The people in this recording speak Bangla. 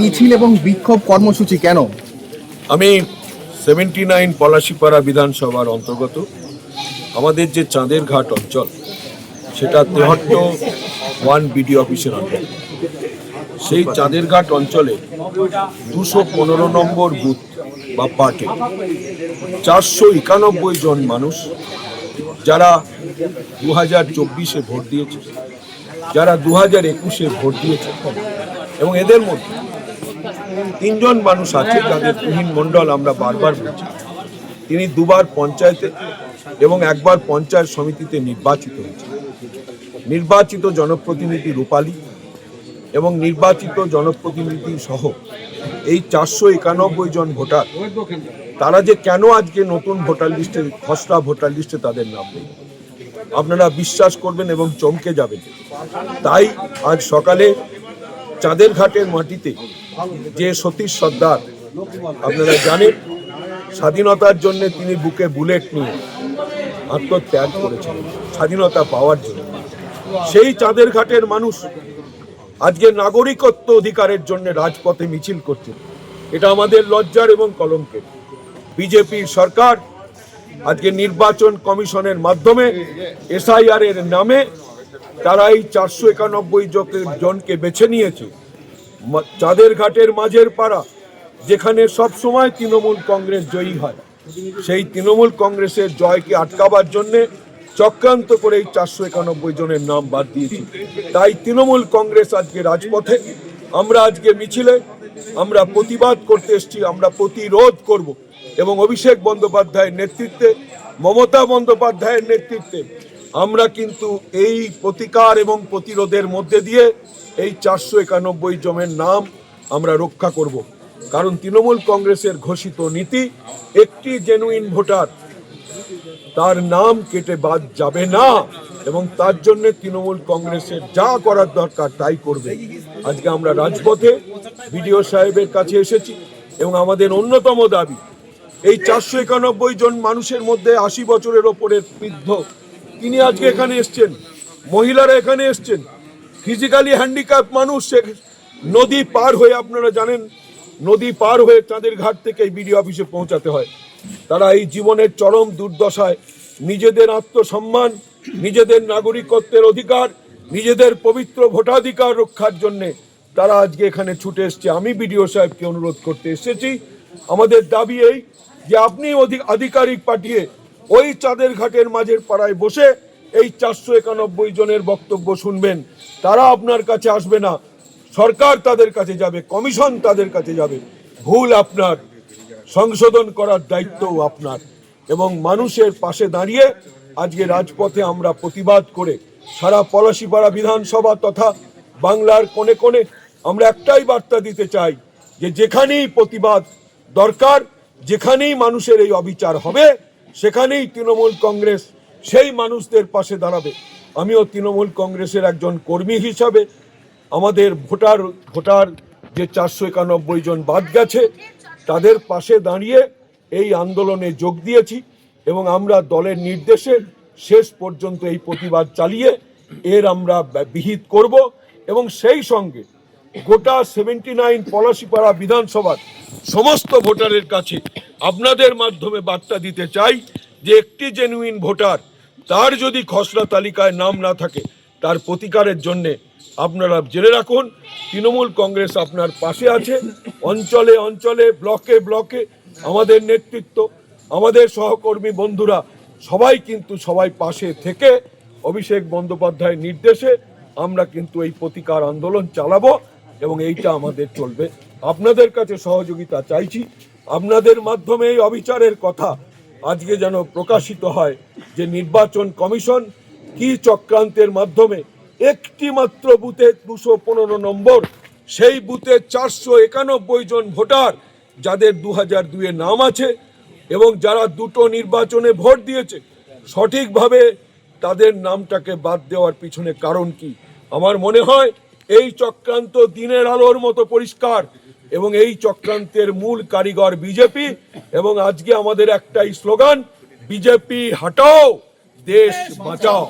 মিছিল এবং বিক্ষোভ কর্মসূচি কেন? আমি সেভেন্টি নাইন পলাশিপাড়া বিধানসভার অন্তর্গত। আমাদের যে চাঁদের ঘাট অঞ্চল, সেটা তেহট্ট ওয়ান বিডি অফিসের অঞ্চল সেই চাঁদের ঘাট অঞ্চলে দুশো পনেরো নম্বর বুথ বা পার্টে, চারশো একানব্বই জন মানুষ, যারা দু হাজার চব্বিশে ভোট দিয়েছে। যারা দু হাজার একুশে ভোট দিয়েছে, এবং এদের মধ্যে তিনজন মানুষ আছে যাদের তুহিন মণ্ডল আমরা বারবার বলছি। তিনি দুবার পঞ্চায়েতে এবং একবার পঞ্চায়েত সমিতিতে নির্বাচিত হয়েছে নির্বাচিত জনপ্রতিনিধি রূপালী এবং নির্বাচিত জনপ্রতিনিধি সহ এই চারশো একানব্বই জন ভোটার, তারা যে কেন আজকে নতুন ভোটার লিস্টে, খসড়া ভোটার লিস্টে তাদের নাম নেই? আপনারা বিশ্বাস করবেন এবং চমকে যাবেন। তাই আজ সকালে চাঁদের ঘাটের মাটিতে যে সতীশ সর্দার, আপনারা জানেন, স্বাধীনতার জন্য তিনি বুকে বুলেট নিয়ে আত্মত্যাগ করেছেন, স্বাধীনতা পাওয়ার জন্য। সেই চাঁদের ঘাটের মানুষ আজকে নাগরিকত্ব অধিকারের জন্য রাজপথে মিছিল করছে। এটা আমাদের লজ্জার এবং কলঙ্কের। বিজেপির সরকার আজকে নির্বাচন কমিশনের মাধ্যমে এসআইআর এর নামে তারা এই চারশো একানব্বই জনকে বেছে নিয়েছে। চাঁদের ঘাটের মাঝের পাড়া, যেখানে সব সময় তৃণমূল কংগ্রেস জয়ী হয়। সেই তৃণমূল কংগ্রেসের জয়কে আটকাবার জন্যে চক্রান্ত করে এই চারশো একানব্বই জনের নাম বাদ দিয়েছি। তাই তৃণমূল কংগ্রেস আজকে রাজপথে। আমরা আজকে মিছিলে, আমরা প্রতিবাদ করতে এসেছি, আমরা প্রতিরোধ করব। এবং অভিষেক বন্দ্যোপাধ্যায়ের নেতৃত্বে, মমতা বন্দ্যোপাধ্যায়ের নেতৃত্বে, আমরা কিন্তু এই প্রতিকার এবং প্রতিরোধের মধ্যে দিয়ে এই চারশো একানব্বই জমের নাম আমরা রক্ষা করব। কারণ তৃণমূল কংগ্রেসের ঘোষিত নীতি, একটি জেনুইন ভোটার, তার নাম কেটে বাদ যাবে না এবং তার জন্য তৃণমূল কংগ্রেসের যা করার দরকার তাই করবে। আজকে আমরা রাজপথে বিডিও সাহেবের কাছে এসেছি এবং আমাদের অন্যতম দাবি এই চারশো একানব্বই জন মানুষের মধ্যে আশি বছরের ওপরের বৃদ্ধ। তিনি আজকে এখানে এসছেন। মহিলারা এখানে এসছেন। ফিজিক্যালি হ্যান্ডিক্যাপ মানুষ নদী পার হয়ে আপনারা জানেন, নদী পার হয়ে চাঁদের ঘাট থেকে এই বিডিও অফিসে পৌঁছাতে হয়। তারা এই জীবনের চরম দুর্দশায় নিজেদের আত্মসম্মান, নিজেদের নাগরিকত্বের অধিকার, নিজেদের পবিত্র ভোটাধিকার রক্ষার জন্যে তারা আজকে এখানে ছুটে এসছে। আমি বিডিও সাহেবকে অনুরোধ করতে এসেছি। আমাদের দাবি এই যে আপনি আধিকারিক পাঠিয়ে ওই চাঁদের ঘাটের মাঝের পাড়ায় বসে এই চারশো একানব্বই জনের বক্তব্য শুনবেন। তারা আপনার কাছে আসবে না। সরকার তাদের কাছে যাবে, কমিশন তাদের কাছে যাবে। ভুল আপনার, সংশোধন করার দায়িত্বও আপনার। এবং মানুষের পাশে দাঁড়িয়ে আজকে রাজপথে আমরা প্রতিবাদ করে সারা পলাশিপাড়া বিধানসভা তথা বাংলার কোণে কোণে আমরা একটাই বার্তা দিতে চাই যে যেখানেই প্রতিবাদ দরকার, যেখানেই মানুষের এই অবিচার হবে, সেখানেই তৃণমূল কংগ্রেস সেই মানুষদের পাশে দাঁড়াবে। আমিও তৃণমূল কংগ্রেসের একজন কর্মী হিসাবে আমাদের ভোটার ভোটার যে চারশো একানব্বই জন বাদ গেছে, তাদের পাশে দাঁড়িয়ে এই আন্দোলনে যোগ দিয়েছি এবং আমরা দলের নির্দেশে শেষ পর্যন্ত এই প্রতিবাদ চালিয়ে এর আমরা বিহিত করব এবং সেই সঙ্গে গোটা সেভেন্টি নাইন পলাশিপাড়া বিধানসভার সমস্ত ভোটারের কাছে আপনাদের মাধ্যমে বার্তা দিতে চাই যে একটি জেনুইন ভোটার, তার যদি খসড়া তালিকায় নাম না থাকে, তার প্রতিকারের জন্যে আপনারা জেনে রাখুন। তৃণমূল কংগ্রেস আপনার পাশে আছে। অঞ্চলে অঞ্চলে, ব্লকে ব্লকে আমাদের নেতৃত্ব, আমাদের সহকর্মী বন্ধুরা সবাই কিন্তু সবাই পাশে থেকে অভিষেক বন্দ্যোপাধ্যায়ের নির্দেশে আমরা কিন্তু এই প্রতিকার আন্দোলন চালাবো। এবং এইটা আমাদের চলবে। আপনাদের কাছে সহযোগিতা চাইছি। আপনাদের মাধ্যমে এই অবিচারের কথা আজকে যেন প্রকাশিত হয় যে নির্বাচন কমিশন কি চক্রান্তের মাধ্যমে একটি মাত্র বুথে দুশো পনেরো নম্বর, সেই বুথে চারশো একানব্বই জন ভোটার যাদের দু হাজার দুয়ে নাম আছে এবং যারা দুটো নির্বাচনে ভোট দিয়েছে, সঠিকভাবে তাদের নামটাকে বাদ দেওয়ার পিছনে কারণ কি? আমার মনে হয় এই চক্রান্ত দিনের আলোর মতো পরিষ্কার এবং এই চক্রান্তের মূল কারিগর বিজেপি এবং আজকে আমাদের একটাই স্লোগান, বিজেপি হটাও, দেশ বাঁচাও।